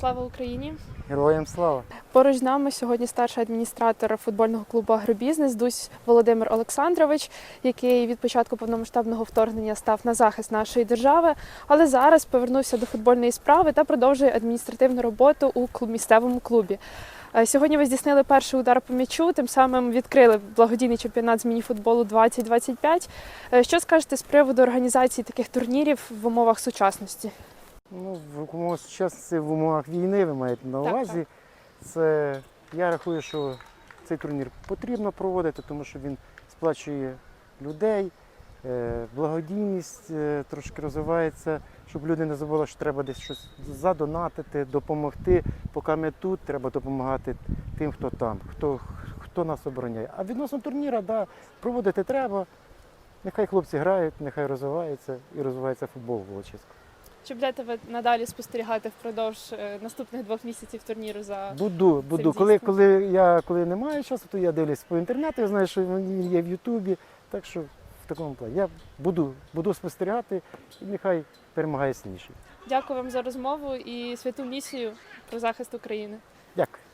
Слава Україні! Героям слава! Поруч з нами сьогодні старший адміністратор футбольного клубу Агробізнес Дусь Володимир Олександрович, який від початку повномасштабного вторгнення став на захист нашої держави, але зараз повернувся до футбольної справи та продовжує адміністративну роботу у клуб- місцевому клубі. Е, Сьогодні ви здійснили перший удар по м'ячу, тим самим відкрили благодійний чемпіонат з мініфутболу 2025. Е, Що скажете з приводу організації таких турнірів в умовах сучасності? Ну, в умовах сучасності, в умовах війни ви маєте на Так, увазі. Це я рахую, що цей турнір потрібно проводити, тому що він сплачує людей, е, благодійність е, трошки розвивається, щоб люди не забули, що треба десь щось задонатити, допомогти. Поки ми тут, треба допомагати тим, хто там, хто, хто нас обороняє. А відносно турніра, да, проводити треба. Нехай хлопці грають, нехай розвиваються і розвивається футбол в Волочиську. Чи будете ви надалі спостерігати впродовж е, наступних двох місяців турніру за Буду, буду. Коли, коли я коли не маю часу, то я дивлюсь по інтернету, я знаю, що він є в Ютубі. Так що в такому плані. Я буду, буду спостерігати і нехай перемагає сильніший. дякую вам за розмову і святу місію про захист України? Дякую.